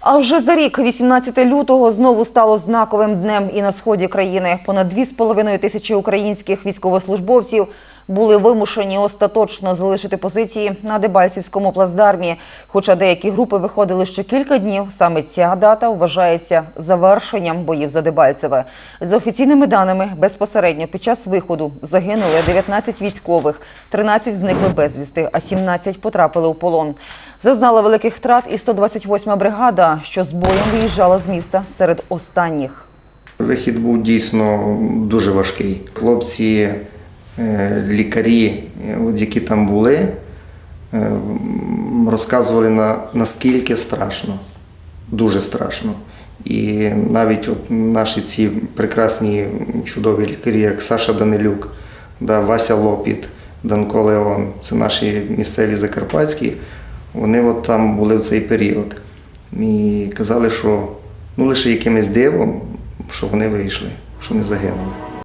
А вже за рік, 18 лютого, знову стало знаковим днем і на сході країни. Понад 2,5 тисячі українських військовослужбовців були вимушені остаточно залишити позиції на Дебальцівському плацдармі. Хоча деякі групи виходили ще кілька днів, саме ця дата вважається завершенням боїв за Дебальцеве. За офіційними даними, безпосередньо під час виходу загинули 19 військових, 13 зникли безвісти, а 17 потрапили у полон. Зазнала великих втрат і 128-ма бригада, що з боєм виїжджала з міста серед останніх. Вихід був дійсно дуже важкий. Хлопці, е, лікарі, е, які там були, е, розказували на, наскільки страшно, дуже страшно. І навіть от наші ці прекрасні чудові лікарі, як Саша Данилюк, да, Вася Лопіт, Данко Леон, це наші місцеві закарпатські, вони от там були в цей період. І казали, що ну, лише якимось дивом, що вони вийшли, що не загинули.